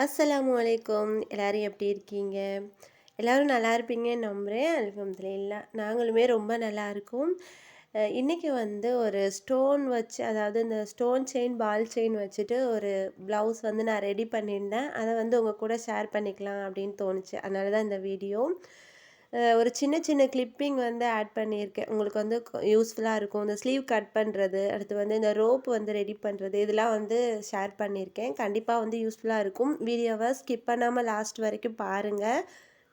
அஸ்ஸலாமு அலைக்கும். எல்லோரும் எப்படி இருக்கீங்க? எல்லோரும் நல்லா இருப்பீங்கன்னு நம்புகிறேன் இல்லை நாங்களுமே ரொம்ப நல்லா இருக்கோம். இன்றைக்கி வந்து ஒரு ஸ்டோன் வச்சு அதாவது இந்த ஸ்டோன் செயின் பால் செயின் வச்சுட்டு ஒரு ப்ளவுஸ் வந்து நான் ரெடி பண்ணியிருந்தேன். அதை வந்து உங்கள் கூட ஷேர் பண்ணிக்கலாம் அப்படின்னு தோணுச்சு. அதனால தான் இந்த வீடியோ. ஒரு சின்ன சின்ன கிளிப்பிங் வந்து ஆட் பண்ணியிருக்கேன். உங்களுக்கு வந்து யூஸ்ஃபுல்லாக இருக்கும். இந்த ஸ்லீவ் கட் பண்ணுறது அடுத்து வந்து இந்த ரோப் வந்து ரெடி பண்ணுறது இதெல்லாம் வந்து ஷேர் பண்ணியிருக்கேன். கண்டிப்பாக வந்து யூஸ்ஃபுல்லாக இருக்கும். வீடியோவை ஸ்கிப் பண்ணாமல் லாஸ்ட் வரைக்கும் பாருங்கள்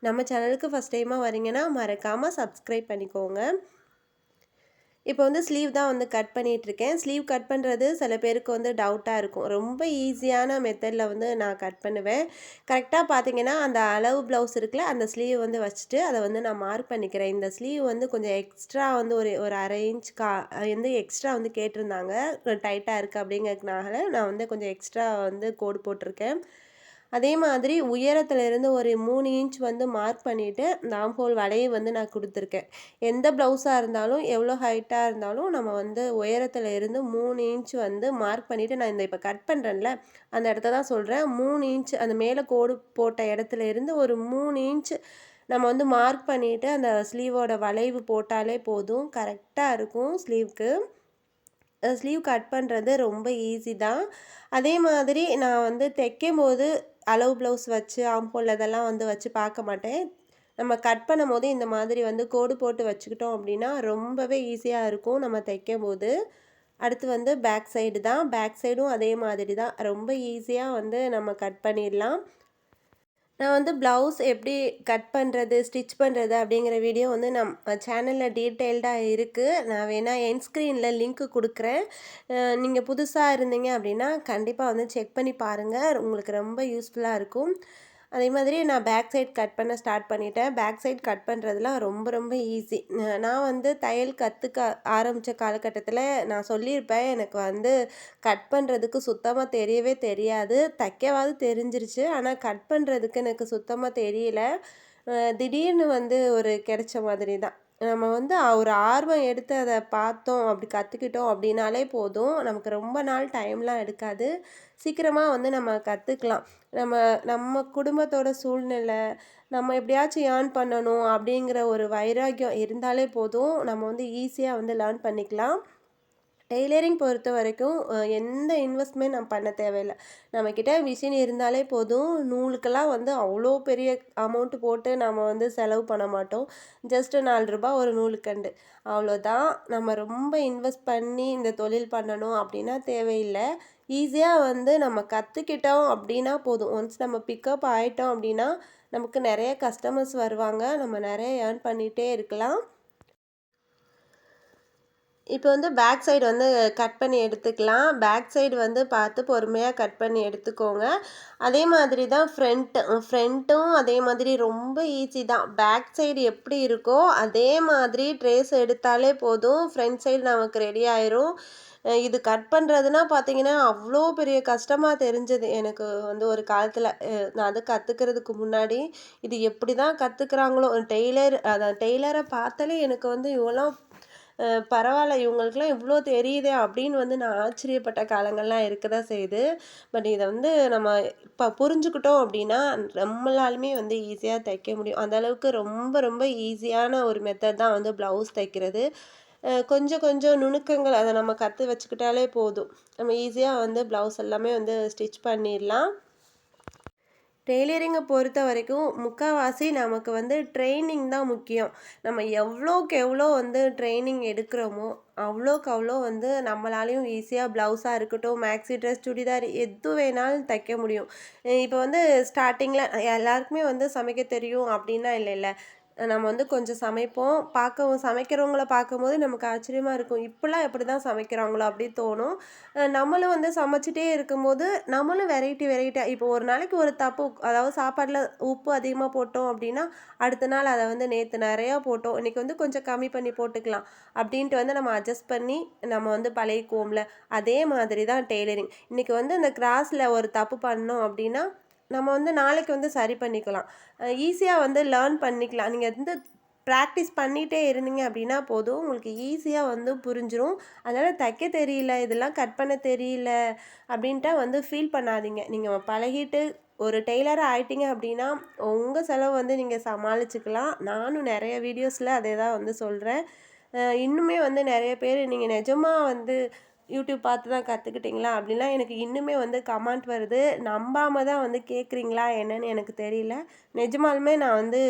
நம்ம சேனலுக்கு ஃபஸ்ட் டைமாக வரீங்கன்னா மறக்காமல் சப்ஸ்கிரைப் பண்ணிக்கோங்க. இப்போ வந்து ஸ்லீவ் தான் வந்து கட் பண்ணிகிட்ருக்கேன் ஸ்லீவ் கட் பண்ணுறது சில பேருக்கு வந்து டவுட்டாக இருக்கும். ரொம்ப ஈஸியான மெத்தடில் வந்து நான் கட் பண்ணுவேன். கரெக்டாக பார்த்தீங்கன்னா அந்த அளவு ப்ளவுஸ் இருக்குல்ல அந்த ஸ்லீவ் வந்து வச்சுட்டு அதை வந்து நான் மார்க் பண்ணிக்கிறேன். இந்த ஸ்லீவ் வந்து கொஞ்சம் எக்ஸ்ட்ரா வந்து ஒரு ஒரு அரை இன்ச் கா வந்து எக்ஸ்ட்ரா வந்து கேட்டிருந்தாங்க. டைட்டாக இருக்குது அப்படிங்கிறதுனால நான் வந்து கொஞ்சம் எக்ஸ்ட்ரா வந்து கோடு போட்டிருக்கேன். அதே மாதிரி உயரத்துலேருந்து ஒரு மூணு இன்ச் வந்து மார்க் பண்ணிவிட்டு இந்த ஹோல் வளைவு வந்து நான் கொடுத்துருக்கேன். எந்த ப்ளவுஸாக இருந்தாலும் எவ்வளோ ஹைட்டாக இருந்தாலும் நம்ம வந்து உயரத்தில் இருந்து மூணு இன்ச் வந்து மார்க் பண்ணிவிட்டு நான் இந்த இப்போ கட் பண்ணுறேன்ல அந்த இடத்த தான் சொல்கிறேன் மூணு இன்ச் அந்த மேலே கோடு போட்ட இடத்துல இருந்து ஒரு மூணு இன்ச் நம்ம வந்து மார்க் பண்ணிவிட்டு அந்த ஸ்லீவோட வளைவு போட்டாலே போதும். கரெக்டாக இருக்கும் ஸ்லீவ்க்கு ஸ்லீவ் கட் பண்ணுறது ரொம்ப ஈஸி தான். அதே மாதிரி நான் வந்து தைக்கும் போது அளவு ப்ளவுஸ் வச்சு ஆம்போல் அதெல்லாம் வந்து வச்சு பார்க்க மாட்டேன். நம்ம கட் பண்ணும் போது இந்த மாதிரி வந்து கோடு போட்டு வச்சுக்கிட்டோம் அப்படின்னா ரொம்பவே ஈஸியாக இருக்கும் நம்ம தைக்கும் போது அடுத்து வந்து பேக் சைடு தான். பேக் சைடும் அதே மாதிரி தான். ரொம்ப ஈஸியாக வந்து நம்ம கட் பண்ணிடலாம். நான் வந்து ப்ளவுஸ் எப்படி கட் பண்ணுறது ஸ்டிச் பண்ணுறது அப்படிங்கிற வீடியோ வந்து நம்ம சேனலில் டீட்டெயில்டாக இருக்குது. நான் வேணால் என் ஸ்க்ரீனில் லிங்க்கு கொடுக்குறேன். நீங்கள் புதுசாக இருந்தீங்க அப்படின்னா கண்டிப்பாக வந்து செக் பண்ணி பாருங்கள். உங்களுக்கு ரொம்ப யூஸ்ஃபுல்லாக இருக்கும். அதே மாதிரி நான் பேக் சைட் கட் பண்ண ஸ்டார்ட் பண்ணிட்டேன். பேக் சைட் கட் பண்ணுறதுலாம் ரொம்ப ரொம்ப ஈஸி நான் வந்து தையல் கற்றுக்க ஆரம்பித்த காலகட்டத்தில் நான் சொல்லியிருப்பேன். எனக்கு வந்து கட் பண்ணுறதுக்கு சுத்தமாக தெரியவே தெரியாது. தைக்கவாது தெரிஞ்சிருச்சு. ஆனால் கட் பண்ணுறதுக்கு எனக்கு சுத்தமாக தெரியல. திடீர்னு வந்து ஒரு கிடைச்ச மாதிரி தான். நம்ம வந்து ஒரு ஆர்வம் எடுத்து அதை பார்த்தோம் அப்படி கற்றுக்கிட்டோம் அப்படின்னாலே போதும். நமக்கு ரொம்ப நாள் டைம்லாம் எடுக்காது. சீக்கிரமாக வந்து நம்ம கற்றுக்கலாம் நம்ம நம்ம குடும்பத்தோட சூழ்நிலை நம்ம எப்படியாச்சும் ஏர்ன் பண்ணணும் அப்படிங்கிற ஒரு வைராக்கியம் இருந்தாலே போதும். நம்ம வந்து ஈஸியாக வந்து லேர்ன் பண்ணிக்கலாம். டெய்லரிங் பொறுத்த வரைக்கும் எந்த இன்வெஸ்ட்மெண்ட் நம்ம பண்ண தேவையில்லை. நம்மக்கிட்ட மிஷின் இருந்தாலே போதும். நூலுக்கெல்லாம் வந்து அவ்வளோ பெரிய அமௌண்ட்டு போட்டு நம்ம வந்து செலவு பண்ண மாட்டோம். ஜஸ்ட்டு நாலு ரூபா ஒரு நூலுக்கண்டு. அவ்வளோதான். நம்ம ரொம்ப இன்வெஸ்ட் பண்ணி இந்த தொழில் பண்ணணும் அப்படின்னா தேவையில்லை. ஈஸியாக வந்து நம்ம கற்றுக்கிட்டோம் அப்படின்னா போதும். ஒன்ஸ் நம்ம பிக்கப் ஆகிட்டோம் அப்படின்னா நமக்கு நிறைய கஸ்டமர்ஸ் வருவாங்க. நம்ம நிறைய ஏர்ன் பண்ணிகிட்டே இருக்கலாம். இப்போ வந்து பேக் சைடு வந்து கட் பண்ணி எடுத்துக்கலாம். பேக் சைடு வந்து பார்த்து பொறுமையாக கட் பண்ணி எடுத்துக்கோங்க. அதே மாதிரி தான் ஃப்ரண்ட்டு ஃப்ரண்ட்டும் அதே மாதிரி ரொம்ப ஈஸி தான். பேக் சைடு எப்படி இருக்கோ அதே மாதிரி ட்ரேஸ் எடுத்தாலே போதும். ஃப்ரண்ட் சைடு நமக்கு ரெடி ஆயிரும். இது கட் பண்ணுறதுனா பார்த்தீங்கன்னா அவ்வளோ பெரிய கஷ்டமாக தெரிஞ்சது எனக்கு வந்து ஒரு காலத்தில். நான் அதை கற்றுக்கிறதுக்கு முன்னாடி இது எப்படி தான் கற்றுக்குறாங்களோ டெய்லர் அதான் டெய்லரை பார்த்தாலே எனக்கு வந்து இவ்வளோ பரவாயில்ல இவங்களுக்குலாம் இவ்வளோ தெரியுதே அப்படின்னு வந்து நான் ஆச்சரியப்பட்ட காலங்கள்லாம் இருக்க தான் செய்யுது. பட் இதை வந்து நம்ம இப்போ புரிஞ்சுக்கிட்டோம் அப்படின்னா நம்மளாலுமே வந்து ஈஸியாக தைக்க முடியும். அந்தளவுக்கு ரொம்ப ரொம்ப ஈஸியான ஒரு மெத்தட் தான் வந்து ப்ளவுஸ் தைக்கிறது. கொஞ்சம் கொஞ்சம் நுணுக்கங்கள் அதை நம்ம கற்று வச்சுக்கிட்டாலே போதும். நம்ம ஈஸியாக வந்து ப்ளவுஸ் எல்லாமே வந்து ஸ்டிச் பண்ணிடலாம். டெய்லரிங்கை பொறுத்த வரைக்கும் முக்கால்வாசி நமக்கு வந்து ட்ரைனிங் தான் முக்கியம். நம்ம எவ்வளோக்கு எவ்வளோ வந்து ட்ரைனிங் எடுக்கிறோமோ அவ்வளோக்கு அவ்வளோ வந்து நம்மளாலையும் ஈஸியாக ப்ளவுஸாக இருக்கட்டும் மேக்ஸி ட்ரெஸ் சுடிதார் எது வேணாலும் தைக்க முடியும். இப்போ வந்து ஸ்டார்டிங்கில் எல்லாருக்குமே வந்து சமைக்க தெரியும் அப்படின்னா இல்லை இல்லை நம்ம வந்து கொஞ்சம் சமைப்போம். பார்க்கவும் சமைக்கிறவங்கள பார்க்கும்போது நமக்கு ஆச்சரியமாக இருக்கும். இப்படிலாம் எப்படி தான் சமைக்கிறாங்களோ அப்படி தோணும். நம்மளும் வந்து சமைச்சிட்டே இருக்கும்போது நம்மளும் வெரைட்டி வெரைட்டியாக இப்போ ஒரு நாளைக்கு ஒரு தப்பு அதாவது சாப்பாட்டில் உப்பு அதிகமாக போட்டோம் அப்படின்னா அடுத்த நாள் அதை வந்து நேற்று நிறையா போட்டோம். இன்றைக்கி வந்து கொஞ்சம் கம்மி பண்ணி போட்டுக்கலாம் அப்படின்ட்டு வந்து நம்ம அட்ஜஸ்ட் பண்ணி நம்ம வந்து பழகிக்குவோம்ல. அதே மாதிரி தான் டெய்லரிங் இன்றைக்கி வந்து இந்த கிராஸில் ஒரு தப்பு பண்ணோம் அப்படின்னா நம்ம வந்து நாளைக்கு வந்து சரி பண்ணிக்கலாம். ஈஸியாக வந்து லேர்ன் பண்ணிக்கலாம். நீங்கள் வந்து ப்ராக்டிஸ் பண்ணிகிட்டே இருந்தீங்க அப்படின்னா போதும். உங்களுக்கு ஈஸியாக வந்து புரிஞ்சிடும் அதனால் தைக்க தெரியல இதெல்லாம் கட் பண்ண தெரியல அப்படின்ட்டா வந்து ஃபீல் பண்ணாதீங்க. நீங்கள் பழகிட்டு ஒரு டெய்லராக ஆயிட்டீங்க அப்படின்னா உங்கள் செலவு வந்து நீங்கள் சமாளிச்சுக்கலாம். நானும் நிறைய வீடியோஸில் அதே தான் வந்து சொல்கிறேன் இன்னுமே வந்து நிறைய பேர் நீங்கள் நிஜமாக வந்து யூடியூப் பார்த்து தான் கற்றுக்கிட்டீங்களா அப்படிலாம் எனக்கு இன்னுமே வந்து கமெண்ட் வருது. நம்பாமல் தான் வந்து கேட்குறீங்களா என்னன்னு எனக்கு தெரியல. நிஜமாலுமே நான் வந்து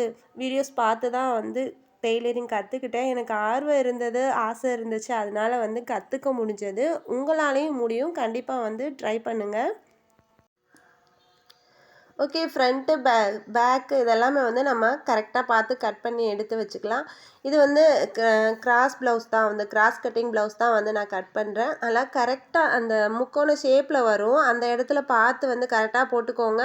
வீடியோஸ் பார்த்து தான் வந்து டெய்லரிங் கற்றுக்கிட்டேன் எனக்கு ஆர்வம் இருந்தது ஆசை இருந்துச்சு. அதனால வந்து கற்றுக்க முடிஞ்சது. உங்களாலேயும் முடியும். கண்டிப்பாக வந்து ட்ரை பண்ணுங்கள் ஓகே ஃப்ரண்ட்டு பே பேக்கு இதெல்லாமே வந்து நம்ம கரெக்டாக பார்த்து கட் பண்ணி எடுத்து வச்சுக்கலாம். இது வந்து கிராஸ் ப்ளவுஸ் தான் வந்து கிராஸ் கட்டிங் ப்ளவுஸ் தான் வந்து நான் கட் பண்ணுறேன் அதனால் கரெக்டாக அந்த முக்கோண ஷேப்பில் வரும். அந்த இடத்துல பார்த்து வந்து கரெக்டாக போட்டுக்கோங்க.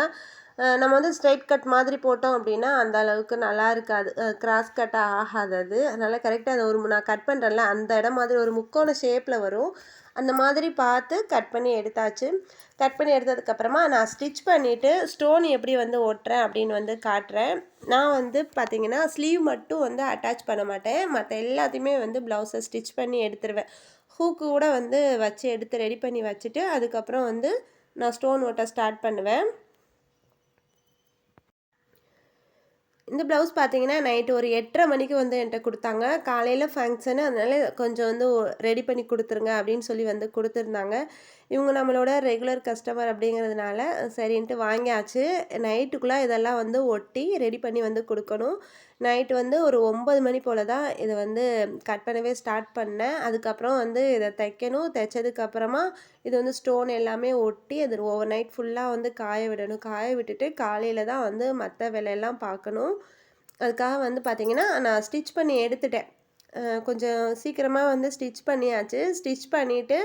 நம்ம வந்து ஸ்ட்ரைட் கட் மாதிரி போட்டோம் அப்படின்னா அந்த அளவுக்கு நல்லா இருக்காது. கிராஸ் கட்டாக ஆகாது அது. அதனால் கரெக்டாக அந்த ஒரு நான் கட் பண்ணுறேன்ல அந்த இடம் மாதிரி ஒரு முக்கோண ஷேப்பில் வரும். அந்த மாதிரி பார்த்து கட் பண்ணி எடுத்தாச்சு. கட் பண்ணி எடுத்ததுக்கப்புறமா நான் ஸ்டிச் பண்ணிவிட்டு ஸ்டோன் எப்படி வந்து ஒட்டுறேன் அப்படின்னு வந்து காட்டுறேன். நான் வந்து பார்த்திங்கன்னா ஸ்லீவ் மட்டும் வந்து அட்டாச் பண்ண மாட்டேன். மற்ற எல்லாத்தையுமே வந்து ப்ளவுஸை ஸ்டிச் பண்ணி எடுத்துருவேன். ஹூக்கு கூட வந்து வச்சு எடுத்து ரெடி பண்ணி வச்சுட்டு அதுக்கப்புறம் வந்து நான் ஸ்டோன் ஒட்ட ஸ்டார்ட் பண்ணுவேன். இந்த ப்ளவுஸ் பார்த்தீங்கன்னா நைட்டு ஒரு எட்டரை மணிக்கு வந்து என்கிட்ட கொடுத்தாங்க. காலையில் ஃபங்க்ஷனு அதனால் கொஞ்சம் வந்து ரெடி பண்ணி கொடுத்துருங்க அப்படின்னு சொல்லி வந்து கொடுத்துருந்தாங்க. இவங்க நம்மளோட ரெகுலர் கஸ்டமர் அப்படிங்கிறதுனால சரின்ட்டு வாங்கியாச்சு. நைட்டுக்குள்ளே இதெல்லாம் வந்து ஒட்டி ரெடி பண்ணி வந்து கொடுக்கணும். நைட்டு வந்து ஒரு ஒம்பது மணி போல் தான் இதை வந்து கட் பண்ணவே ஸ்டார்ட் பண்ணேன். அதுக்கப்புறம் வந்து இதை தைக்கணும். தைச்சதுக்கப்புறமா இது வந்து ஸ்டோன் எல்லாமே ஒட்டி அது ஓவர் நைட் ஃபுல்லாக வந்து காய விடணும். காய விட்டுட்டு காலையில் தான் வந்து மற்ற வேலையெல்லாம் பார்க்கணும். அதுக்காக வந்து பார்த்திங்கன்னா நான் ஸ்டிச் பண்ணி எடுத்துட்டேன். கொஞ்சம் சீக்கிரமாக வந்து ஸ்டிச் பண்ணியாச்சு. ஸ்டிச் பண்ணிவிட்டு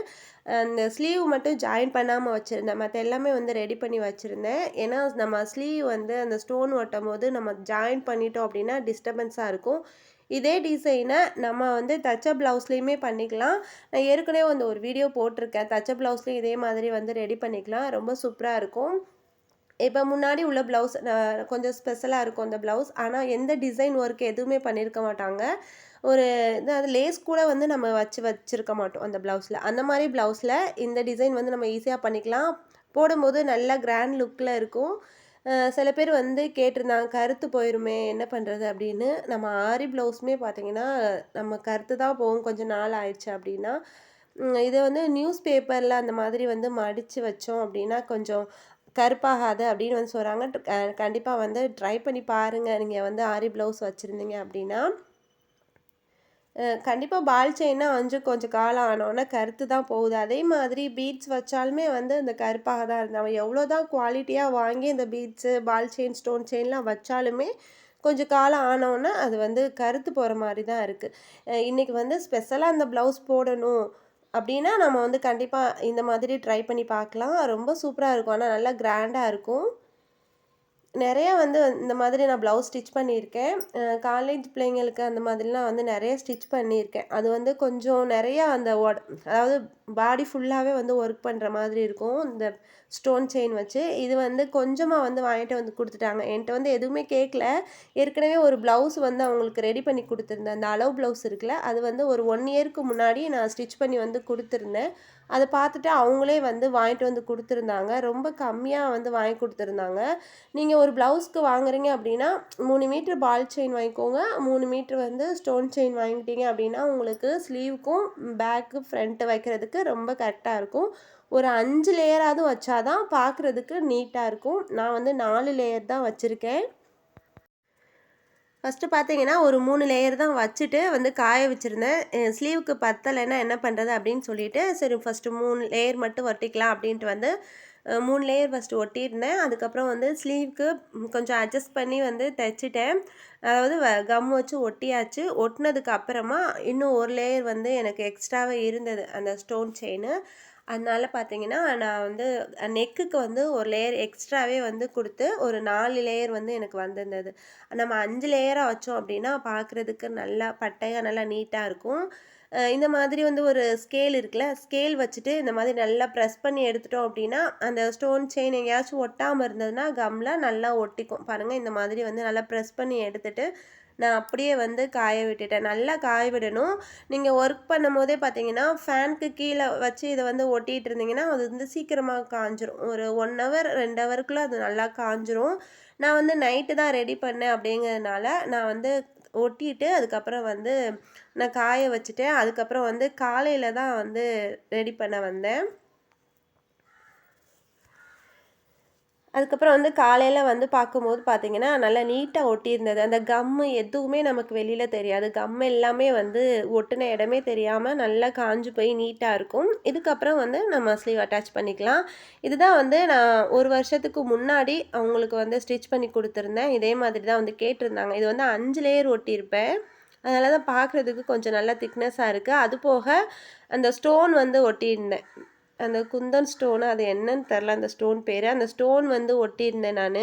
அந்த ஸ்லீவ் மட்டும் ஜாயின் பண்ணாமல் வச்சுருந்தேன். மற்ற எல்லாமே வந்து ரெடி பண்ணி வச்சுருந்தேன். ஏன்னா நம்ம ஸ்லீவ் வந்து அந்த ஸ்டோன் ஒட்டும் போது நம்ம ஜாயின் பண்ணிட்டோம் அப்படின்னா டிஸ்டர்பன்ஸாக இருக்கும். இதே டிசைனை நம்ம வந்து தச்ச ப்ளவுஸ்லேயுமே பண்ணிக்கலாம். நான் ஏற்கனவே வந்து ஒரு வீடியோ போட்டிருக்கேன். தச்ச ப்ளவுஸ்லேயும் இதே மாதிரி வந்து ரெடி பண்ணிக்கலாம். ரொம்ப சூப்பராக இருக்கும். இப்போ முன்னாடி உள்ள ப்ளவுஸ் கொஞ்சம் ஸ்பெஷலாக இருக்கும் அந்த ப்ளவுஸ் ஆனால் எந்த டிசைன் ஒர்க் எதுவுமே பண்ணியிருக்க மாட்டாங்க. ஒரு இது அது லேஸ் கூட வந்து நம்ம வச்சு வச்சுருக்க மாட்டோம் அந்த ப்ளவுஸில் அந்த மாதிரி ப்ளவுஸில் இந்த டிசைன் வந்து நம்ம ஈஸியாக பண்ணிக்கலாம். போடும்போது நல்லா கிராண்ட் லுக்கில் இருக்கும். சில பேர் வந்து கேட்டிருந்தாங்க கருத்து போயிருமே என்ன பண்ணுறது அப்படின்னு. நம்ம ஆரி ப்ளவுஸுமே பார்த்திங்கன்னா நம்ம கருத்து தான் போகும். கொஞ்சம் நாள் ஆயிடுச்சு அப்படின்னா. இதை வந்து நியூஸ் பேப்பரில் அந்த மாதிரி வந்து மடித்து வச்சோம் அப்படின்னா கொஞ்சம் கருப்பாகாது அப்படின்னு வந்து சொல்கிறாங்க கண்டிப்பாக வந்து ட்ரை பண்ணி பாருங்கள் நீங்கள் வந்து ஆரி ப்ளவுஸ் வச்சுருந்தீங்க அப்படின்னா கண்டிப்பாக பால் செயின்னா வந்து கொஞ்சம் காலம் ஆனோன்னா கருத்து தான் போகுது. அதே மாதிரி பீட்ஸ் வச்சாலுமே வந்து இந்த கருப்பாக தான் இருந்தாங்க எவ்வளோ தான் குவாலிட்டியாக வாங்கி இந்த பீட்ஸு பால் செயின் ஸ்டோன் செயின்லாம் வச்சாலுமே கொஞ்சம் காலம் ஆனோன்னா அது வந்து கருத்து போகிற மாதிரி தான் இருக்குது இன்றைக்கி வந்து ஸ்பெஷலாக அந்த ப்ளவுஸ் போடணும். அப்படின்னா நம்ம வந்து கண்டிப்பாக இந்த மாதிரி ட்ரை பண்ணி பார்க்கலாம். ரொம்ப சூப்பராக இருக்கும். ஆனால் நல்லா கிராண்டாக இருக்கும். நிறையா வந்து இந்த மாதிரி நான் ப்ளவுஸ் ஸ்டிச் பண்ணியிருக்கேன். காலேஜ் பிள்ளைங்களுக்கு அந்த மாதிரிலாம் வந்து நிறைய ஸ்டிச் பண்ணியிருக்கேன். அது வந்து கொஞ்சம் நிறையா அந்த அதாவது பாடி ஃபுல்லாகவே வந்து ஒர்க் பண்ணுற மாதிரி இருக்கும். இந்த ஸ்டோன் செயின் வச்சு இது வந்து கொஞ்சமாக வந்து வாங்கிட்டு வந்து கொடுத்துட்டாங்க. என்கிட்ட வந்து எதுவுமே கேட்கல ஏற்கனவே ஒரு ப்ளவுஸ் வந்து அவங்களுக்கு ரெடி பண்ணி கொடுத்துருந்தேன். அந்த அளவு ப்ளவுஸ் இருக்குல்ல அது வந்து ஒரு ஒன் இயருக்கு முன்னாடி நான் ஸ்டிச் பண்ணி வந்து கொடுத்துருந்தேன். அதை பார்த்துட்டு அவங்களே வந்து வாங்கிட்டு வந்து கொடுத்துருந்தாங்க. ரொம்ப கம்மியாக வந்து வாங்கி கொடுத்துருந்தாங்க. நீங்கள் ஒரு ப்ளவுஸ்க்கு வாங்குறீங்க அப்படின்னா மூணு மீட்ரு பால் செயின் வாங்கிக்கோங்க. மூணு மீட்ரு வந்து ஸ்டோன் செயின் வாங்கிட்டீங்க அப்படின்னா உங்களுக்கு ஸ்லீவுக்கும் பேக்கு ஃப்ரண்ட்டு வைக்கிறதுக்கு ரொம்ப கரெக்டாக இருக்கும். ஒரு அஞ்சு லேயராவது வச்சாதான் பார்க்குறதுக்கு நீட்டாக இருக்கும். நான் வந்து நாலு லேயர் தான் வச்சுருக்கேன். ஃபஸ்ட்டு பார்த்தீங்கன்னா ஒரு மூணு லேயர் தான் வச்சுட்டு வந்து காய வச்சுருந்தேன். ஸ்லீவுக்கு பத்தலைன்னா என்ன பண்ணுறது அப்படின்னு சொல்லிட்டு சரி ஃபஸ்ட்டு மூணு லேயர் மட்டும் ஒட்டிக்கலாம் அப்படின்ட்டு வந்து மூணு லேயர் ஃபஸ்ட்டு ஒட்டியிருந்தேன். அதுக்கப்புறம் வந்து ஸ்லீவ்க்கு கொஞ்சம் அட்ஜஸ்ட் பண்ணி வந்து தைச்சிட்டேன். அதாவது கம் வச்சு ஒட்டியாச்சு. ஒட்டினதுக்கு அப்புறமா இன்னும் ஒரு லேயர் வந்து எனக்கு எக்ஸ்ட்ராவே இருந்தது அந்த ஸ்டோன் செயின் அதனால் பார்த்தீங்கன்னா நான் வந்து நெக்குக்கு வந்து ஒரு லேயர் எக்ஸ்ட்ராவே வந்து கொடுத்து ஒரு நாலு லேயர் வந்து எனக்கு வந்திருந்தது. நம்ம அஞ்சு லேயராக வச்சோம் அப்படின்னா பார்க்குறதுக்கு நல்லா பட்டையாக நல்லா நீட்டாக இருக்கும். இந்த மாதிரி வந்து ஒரு ஸ்கேல் இருக்குல்ல ஸ்கேல் வச்சுட்டு இந்த மாதிரி நல்லா ப்ரெஸ் பண்ணி எடுத்துட்டோம் அப்படின்னா அந்த ஸ்டோன் செயின் எங்கேயாச்சும் ஒட்டாமல் இருந்ததுன்னா கம்மில் நல்லா ஒட்டிக்கும். பாருங்கள் இந்த மாதிரி வந்து நல்லா ப்ரெஸ் பண்ணி எடுத்துட்டு நான் அப்படியே வந்து காய விட்டுட்டேன். நல்லா காய விடணும். நீங்கள் ஒர்க் பண்ணும்போதே பார்த்தீங்கன்னா ஃபேனுக்கு கீழே வச்சு இதை வந்து ஒட்டிகிட்டு இருந்தீங்கன்னா அது வந்து சீக்கிரமாக காஞ்சிரும். ஒரு ஒன் ஹவர் ரெண்டு ஹவருக்குள்ளே அது நல்லா காஞ்சிரும். நான் வந்து நைட்டு தான் ரெடி பண்ணேன் அப்படிங்கிறதுனால நான் வந்து ஒட்டிட்டு அதுக்கப்புறம் வந்து நான் காய வச்சுட்டேன். அதுக்கப்புறம் வந்து காலையில் தான் வந்து ரெடி பண்ண வந்தேன். அதுக்கப்புறம் வந்து காலையில் வந்து பார்க்கும்போது பார்த்தீங்கன்னா நல்லா நீட்டாக ஒட்டியிருந்தது. அந்த கம்மு எதுவுமே நமக்கு வெளியில் தெரியாது. கம் எல்லாமே வந்து ஒட்டின இடமே தெரியாமல் நல்லா காஞ்சு போய் நீட்டாக இருக்கும். இதுக்கப்புறம் வந்து நம்ம ஸ்லீவ் அட்டாச் பண்ணிக்கலாம். இதுதான் வந்து நான் ஒரு வருஷத்துக்கு முன்னாடி அவங்களுக்கு வந்து ஸ்டிச் பண்ணி கொடுத்துருந்தேன். இதே மாதிரி தான் வந்து கேட்டிருந்தாங்க. இது வந்து அஞ்சு லேயர் ஒட்டியிருப்பேன். அதனால தான் பார்க்குறதுக்கு கொஞ்சம் நல்லா திக்னஸாக இருக்குது அது போக அந்த ஸ்டோன் வந்து ஒட்டியிருந்தேன். அந்த குந்தன் ஸ்டோனு அது என்னன்னு தெரில அந்த ஸ்டோன் பேர். அந்த ஸ்டோன் வந்து ஒட்டியிருந்தேன் நான்.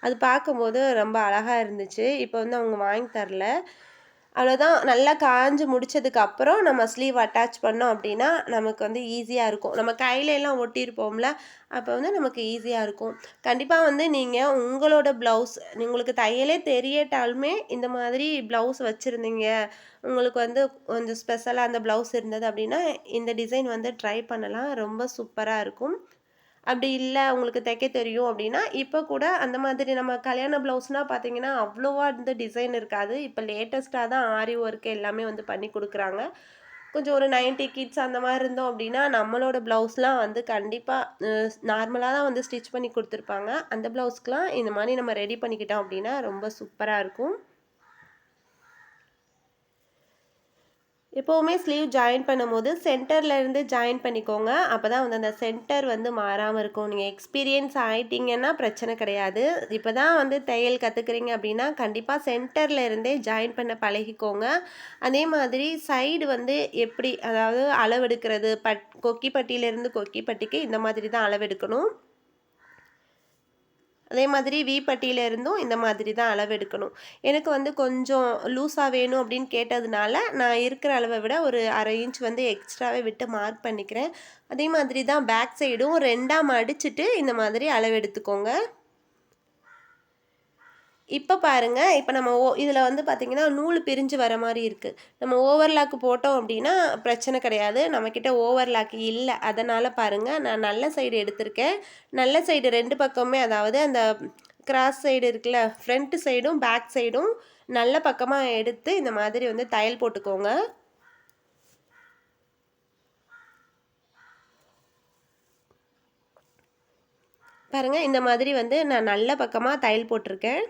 அது பார்க்கும்போது ரொம்ப அழகாக இருந்துச்சு. இப்போ வந்து அவங்க வாங்கி தரல. அவ்வளோதான் நல்லா காஞ்சு முடிச்சதுக்கு அப்புறம் நம்ம ஸ்லீவ் அட்டாச் பண்ணோம் அப்படின்னா நமக்கு வந்து ஈஸியாக இருக்கும். நம்ம கையில எல்லாம் ஒட்டியிருப்போம்ல அப்போ வந்து நமக்கு ஈஸியாக இருக்கும். கண்டிப்பாக வந்து நீங்கள் உங்களோட ப்ளவுஸ் உங்களுக்கு தையலே தெரியட்டாலுமே இந்த மாதிரி ப்ளவுஸ் வச்சுருந்தீங்க. உங்களுக்கு வந்து கொஞ்சம் ஸ்பெஷலாக அந்த ப்ளவுஸ் இருந்தது அப்படின்னா இந்த டிசைன் வந்து ட்ரை பண்ணலாம். ரொம்ப சூப்பராக இருக்கும். அப்படி இல்லை உங்களுக்கு தைக்க தெரியும் அப்படின்னா இப்போ கூட அந்த மாதிரி நம்ம கல்யாண ப்ளவுஸ்னால் பார்த்தீங்கன்னா அவ்வளோவா இந்த டிசைன் இருக்காது. இப்போ லேட்டஸ்ட்டாக தான் ஆரி ஒர்க் எல்லாமே வந்து பண்ணி கொடுக்குறாங்க. கொஞ்சம் ஒரு நைன்ட்டி கிட்ஸ் அந்த மாதிரி இருந்தோம் அப்படின்னா நம்மளோட ப்ளவுஸ்லாம் வந்து கண்டிப்பாக நார்மலாக தான் வந்து ஸ்டிச் பண்ணி கொடுத்துருப்பாங்க. அந்த ப்ளவுஸ்க்கெலாம் இந்த மாதிரி நம்ம ரெடி பண்ணிக்கிட்டோம் அப்படின்னா ரொம்ப சூப்பராக இருக்கும். எப்போவுமே ஸ்லீவ் ஜாயின் பண்ணும்போது சென்டர்லேருந்து ஜாயின் பண்ணிக்கோங்க. அப்போ தான் வந்து அந்த சென்டர் வந்து மாறாமல் இருக்கும். நீங்கள் எக்ஸ்பீரியன்ஸ் ஆகிட்டிங்கன்னா பிரச்சனை கிடையாது. இப்போ தான் வந்து தையல் கற்றுக்குறீங்க அப்படின்னா கண்டிப்பாக சென்டரில் இருந்தே ஜாயின் பண்ண பழகிக்கோங்க. அதே மாதிரி சைடு வந்து எப்படி அதாவது அளவெடுக்கிறது பட் கொக்கி பட்டியிலேருந்து கொக்கி பட்டிக்கு இந்த மாதிரி தான் அளவெடுக்கணும். அதே மாதிரி வி பட்டியில் இருந்தும் இந்த மாதிரி தான் அளவு எடுக்கணும். எனக்கு வந்து கொஞ்சம் லூஸாக வேணும் அப்படின்னு கேட்டதுனால நான் இருக்கிற அளவை விட ஒரு அரை இன்ச் வந்து எக்ஸ்ட்ராவே விட்டு மார்க் பண்ணிக்கிறேன். அதே மாதிரி தான் பேக் சைடும் ரெண்டாம் மடிச்சுட்டு இந்த மாதிரி அளவு எடுத்துக்கோங்க. இப்போ பாருங்கள் இப்போ நம்ம ஓ இதில் வந்து பார்த்திங்கன்னா நூல் பிரிஞ்சு வர மாதிரி இருக்குது நம்ம ஓவர்லாக்கு போட்டோம் அப்படின்னா பிரச்சனை கிடையாது. நம்மக்கிட்ட ஓவர்லாக் இல்லை. அதனால் பாருங்கள் நான் நல்ல சைடு எடுத்திருக்கேன். நல்ல சைடு ரெண்டு பக்கமே அதாவது அந்த கிராஸ் சைடு இருக்குல்ல ஃப்ரண்ட் சைடும் பேக் சைடும் நல்ல பக்கமாக எடுத்து இந்த மாதிரி வந்து தையல் போட்டுக்கோங்க. பாருங்கள் இந்த மாதிரி வந்து நான் நல்ல பக்கமாக தையல் போட்டிருக்கேன்.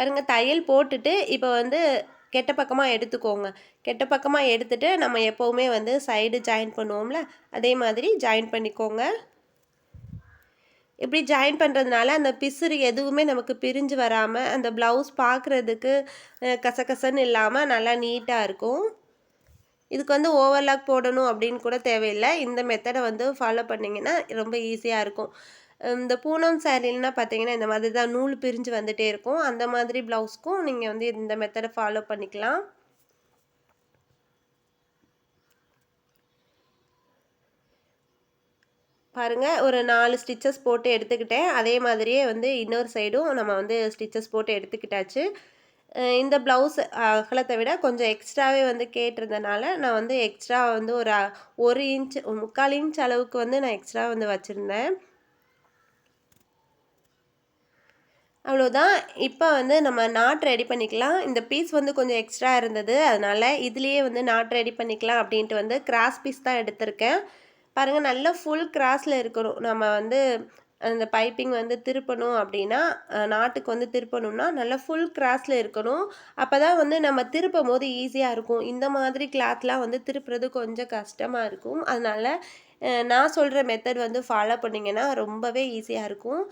பாருங்கள் தையல் போட்டுட்டு இப்போ வந்து கெட்ட பக்கமாக எடுத்துக்கோங்க. கெட்ட பக்கமாக எடுத்துகிட்டு நம்ம எப்போவுமே வந்து சைடு ஜாயின் பண்ணுவோம்ல அதே மாதிரி ஜாயின் பண்ணிக்கோங்க. இப்படி ஜாயின் பண்ணுறதுனால அந்த பிசுறு எதுவுமே நமக்கு பிரிஞ்சு வராமல் அந்த ப்ளவுஸ் பார்க்குறதுக்கு கசகசன்னு இல்லாமல் நல்லா நீட்டாக இருக்கும். இதுக்கு வந்து ஓவர்லாக் போடணும் அப்படின்னு கூட தேவையில்லை. இந்த மெத்தடை வந்து ஃபாலோ பண்ணிங்கன்னா ரொம்ப ஈஸியாக இருக்கும். இந்த பூனம் சேரீலாம் பார்த்தீங்கன்னா இந்த மாதிரி தான் நூல் பிரிஞ்சு வந்துகிட்டே இருக்கும். அந்த மாதிரி ப்ளவுஸ்க்கும் நீங்கள் வந்து இந்த மெத்தடை ஃபாலோ பண்ணிக்கலாம். பாருங்கள் ஒரு நாலு ஸ்டிச்சஸ் போட்டு எடுத்துக்கிட்டேன். அதே மாதிரியே வந்து இன்னொரு சைடும் நம்ம வந்து ஸ்டிச்சஸ் போட்டு எடுத்துக்கிட்டாச்சு. இந்த ப்ளவுஸ் அகலத்தை விட கொஞ்சம் எக்ஸ்ட்ராவே வந்து கேட்டிருந்தனால நான் வந்து எக்ஸ்ட்ரா வந்து ஒரு ஒரு இன்ச் முக்கால் இன்ச் அளவுக்கு வந்து நான் எக்ஸ்ட்ரா வந்து வச்சுருந்தேன். அவ்வளோதான். இப்போ வந்து நம்ம நாட் ரெடி பண்ணிக்கலாம். இந்த பீஸ் வந்து கொஞ்சம் எக்ஸ்ட்ரா இருந்தது. அதனால் இதுலேயே வந்து நாட் ரெடி பண்ணிக்கலாம் அப்படின்ட்டு வந்து கிராஸ் பீஸ் தான் எடுத்திருக்கேன். பாருங்கள் நல்லா ஃபுல் கிராஸில் இருக்கணும். நம்ம வந்து அந்த பைப்பிங் வந்து திருப்பணும் அப்படின்னா நாட்டுக்கு வந்து திருப்பணும்னா நல்லா ஃபுல் கிராஸில் இருக்கணும். அப்போ தான் வந்து நம்ம திருப்பும் போது ஈஸியாக இருக்கும். இந்த மாதிரி கிளாத்லாம் வந்து திருப்புறது கொஞ்சம் கஷ்டமாக இருக்கும். அதனால் நான் சொல்கிற மெத்தட் வந்து ஃபாலோ பண்ணிங்கன்னா ரொம்பவே ஈஸியாக இருக்கும்.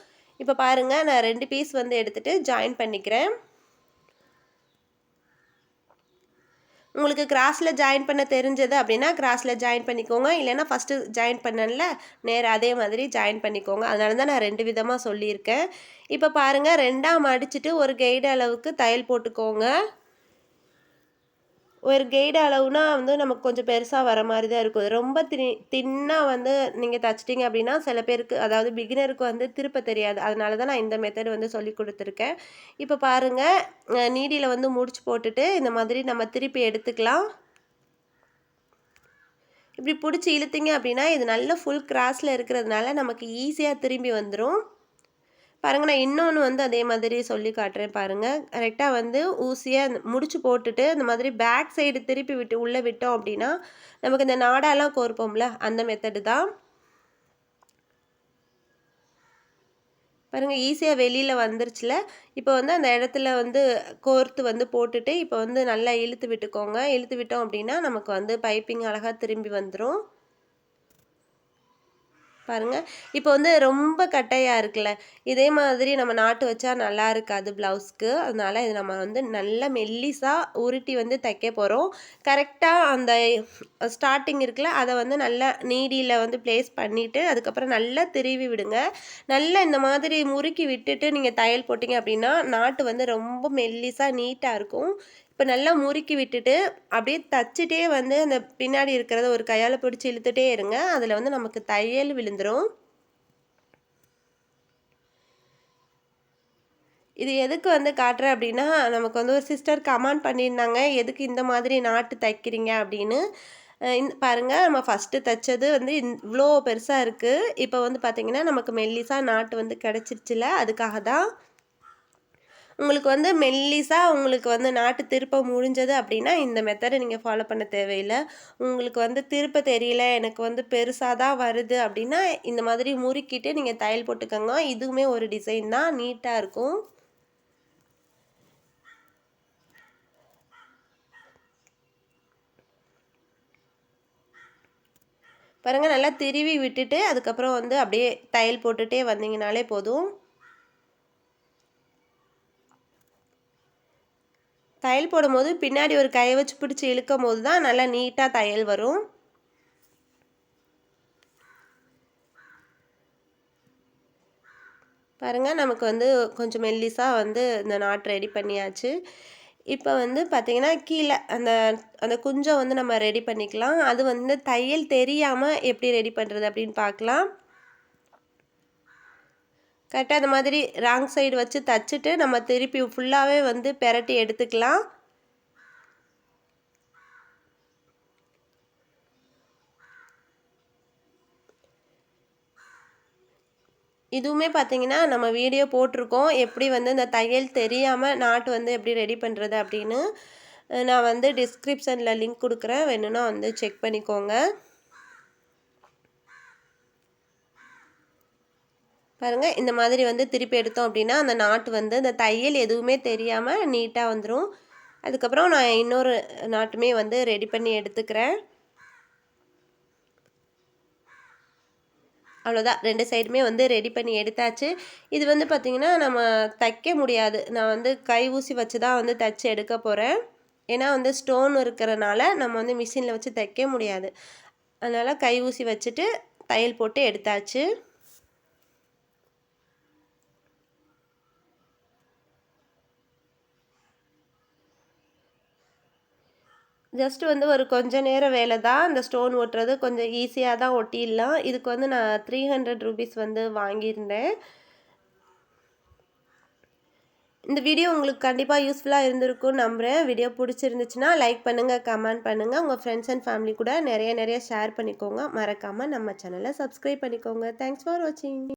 இப்போ பாருங்கள் நான் ரெண்டு பீஸ் வந்து எடுத்துகிட்டு ஜாயின் பண்ணிக்கிறேன். உங்களுக்கு கிராஸில் ஜாயின் பண்ண தெரிஞ்சது அப்படின்னா கிராஸில் ஜாயின் பண்ணிக்கோங்க. இல்லைன்னா ஃபஸ்ட்டு ஜாயின் பண்ணல நேராக அதே மாதிரி ஜாயின் பண்ணிக்கோங்க. அதனால தான் நான் ரெண்டு விதமாக சொல்லியிருக்கேன். இப்போ பாருங்கள் ரெண்டாம் மடிச்சுட்டு ஒரு கைடு அளவுக்கு தையல் போட்டுக்கோங்க. ஒரு கைடு அளவுனா வந்து நமக்கு கொஞ்சம் பெருசாக வர மாதிரி தான் இருக்கும். ரொம்ப தி தின்னாக வந்து நீங்கள் தச்சிட்டிங்க அப்படின்னா சில பேருக்கு அதாவது பிகினருக்கு வந்து திருப்ப தெரியாது. அதனால தான் நான் இந்த மெத்தட் வந்து சொல்லி கொடுத்துருக்கேன். இப்போ பாருங்கள் நீடியில் வந்து முடிச்சு போட்டுட்டு இந்த மாதிரி நம்ம திருப்பி எடுத்துக்கலாம். இப்படி பிடிச்சி இழுத்திங்க அப்படின்னா இது நல்ல ஃபுல் கிராஸில் இருக்கிறதுனால நமக்கு ஈஸியாக திரும்பி வந்துடும் பாருங்கள் நான் இன்னொன்று வந்து அதே மாதிரி சொல்லி காட்டுறேன் பாருங்கள் கரெக்டாக வந்து ஊசியாக முடிச்சு போட்டுட்டு இந்த மாதிரி பேக் சைடு திருப்பி விட்டு உள்ளே விட்டோம் அப்படின்னா நமக்கு இந்த நாடாலாம் கோர்ப்போம்ல அந்த மெத்தடு தான். பாருங்கள் ஈஸியாக வெளியில் வந்துருச்சுல. இப்போ வந்து அந்த இடத்துல வந்து கோர்த்து வந்து போட்டுட்டு இப்போ வந்து நல்லா இழுத்து விட்டுக்கோங்க. இழுத்து விட்டோம் அப்படின்னா நமக்கு வந்து பைப்பிங் அழகாக திரும்பி வந்துடும் பாருங்கள் இப்போ வந்து ரொம்ப கட்டையாக இருக்குல்ல. இதே மாதிரி நம்ம நாட்டு வச்சா நல்லா இருக்காது ப்ளவுஸ்க்கு. அதனால் இது நம்ம வந்து நல்ல மெல்லிஸாக உருட்டி வந்து தைக்க போகிறோம் கரெக்டாக அந்த ஸ்டார்டிங் இருக்குல்ல அதை வந்து நல்லா நீடியில் வந்து ப்ளேஸ் பண்ணிவிட்டு அதுக்கப்புறம் நல்லா திருவி விடுங்க. நல்லா இந்த மாதிரி முறுக்கி விட்டுட்டு நீங்கள் தையல் போட்டிங்க அப்படின்னா நாட்டு வந்து ரொம்ப மெல்லிஸாக நீட்டாக இருக்கும். இப்போ நல்லா முறுக்கி விட்டுட்டு அப்படியே தச்சுட்டே வந்து அந்த பின்னாடி இருக்கிறத ஒரு கையால் பிடிச்சி இழுத்துட்டே இருங்க. அதில் வந்து நமக்கு தையல் விழுந்துடும் இது எதுக்கு வந்து காட்டுறேன் அப்படின்னா நமக்கு வந்து ஒரு சிஸ்டர் கமெண்ட் பண்ணியிருந்தாங்க எதுக்கு இந்த மாதிரி நாட்டு தைக்கிறீங்க? அப்படின்னு. இந்த பாருங்கள் நம்ம ஃபஸ்ட்டு தைச்சது வந்து இவ்வளோ பெருசாக இருக்குது இப்போ வந்து பார்த்திங்கன்னா நமக்கு மெல்லிசாக நாட்டு வந்து கிடச்சிருச்சுல அதுக்காக தான் உங்களுக்கு வந்து மெல்லிஸாக உங்களுக்கு வந்து நாட்டு திருப்ப முடிஞ்சது அப்படின்னா இந்த மெத்தடை நீங்கள் ஃபாலோ பண்ண தேவையில்லை. உங்களுக்கு வந்து திருப்ப தெரியல எனக்கு வந்து பெருசாக தான் வருது அப்படின்னா இந்த மாதிரி முறுக்கிட்டு நீங்கள் தையல் போட்டுக்கோங்க. இதுவுமே ஒரு டிசைன் தான் நீட்டாக இருக்கும். பாருங்கள் நல்லா திருவி விட்டுட்டு அதுக்கப்புறம் வந்து அப்படியே தையல் போட்டுகிட்டே வந்தீங்கனாலே போதும். தையல் போடும்போது பின்னாடி ஒரு கையை வச்சு பிடிச்சி இழுக்கும் போது தான் நல்லா நீட்டாக தையல் வரும். பாருங்கள் நமக்கு வந்து கொஞ்சம் மெல்லிஸாக வந்து இந்த நாட் ரெடி பண்ணியாச்சு. இப்போ வந்து பார்த்திங்கன்னா கீழே அந்த அந்த குஞ்சம் வந்து நம்ம ரெடி பண்ணிக்கலாம். அது வந்து தையல் தெரியாமல் எப்படி ரெடி பண்ணுறது அப்படின்னு பார்க்கலாம் கரெக்டாக அந்த மாதிரி ராங் சைடு வச்சு தச்சுட்டு நம்ம திருப்பி ஃபுல்லாகவே வந்து பெரட்டி எடுத்துக்கலாம். இதுவுமே பார்த்திங்கன்னா நம்ம வீடியோ போட்டிருக்கோம். எப்படி வந்து இந்த தையல் தெரியாமல் நாட்டு வந்து எப்படி ரெடி பண்ணுறது அப்படின்னு நான் வந்து டிஸ்கிரிப்ஷனில் லிங்க் கொடுக்குறேன். வேணும்னா வந்து செக் பண்ணிக்கோங்க. பாருங்கள் இந்த மாதிரி வந்து திருப்பி எடுத்தோம் அப்படின்னா அந்த நாட்டு வந்து இந்த தையல் எதுவுமே தெரியாமல் நீட்டாக வந்துடும் அதுக்கப்புறம் நான் இன்னொரு நாட்டுமே வந்து ரெடி பண்ணி எடுத்துக்கிறேன். அவ்வளோதான் ரெண்டு சைடுமே வந்து ரெடி பண்ணி எடுத்தாச்சு. இது வந்து பார்த்திங்கன்னா நம்ம தைக்க முடியாது. நான் வந்து கை ஊசி வச்சு தான் வந்து தைச்சி எடுக்க போகிறேன் ஏன்னா வந்து ஸ்டோன் இருக்கிறனால நம்ம வந்து மிஷினில் வச்சு தைக்க முடியாது. அதனால் கை ஊசி வச்சுட்டு தையல் போட்டு எடுத்தாச்சு. ஜஸ்ட் வந்து ஒரு கொஞ்ச நேரம் வேலை தான். அந்த ஸ்டோன் ஒட்டுறது கொஞ்சம் ஈஸியாக தான் ஒட்டிடலாம். இதுக்கு வந்து நான் த்ரீ ஹண்ட்ரட் ருபீஸ் வந்து வாங்கியிருந்தேன். இந்த வீடியோ உங்களுக்கு கண்டிப்பாக யூஸ்ஃபுல்லாக இருந்திருக்கும்னு நம்புகிறேன் வீடியோ பிடிச்சிருந்துச்சுன்னா லைக் பண்ணுங்கள் கமெண்ட் பண்ணுங்கள் உங்கள் ஃப்ரெண்ட்ஸ் அண்ட் ஃபேமிலி கூட நிறைய நிறைய ஷேர் பண்ணிக்கோங்க. மறக்காமல் நம்ம சேனலை சப்ஸ்கிரைப் பண்ணிக்கோங்க. தேங்க்ஸ் ஃபார் வாட்சிங்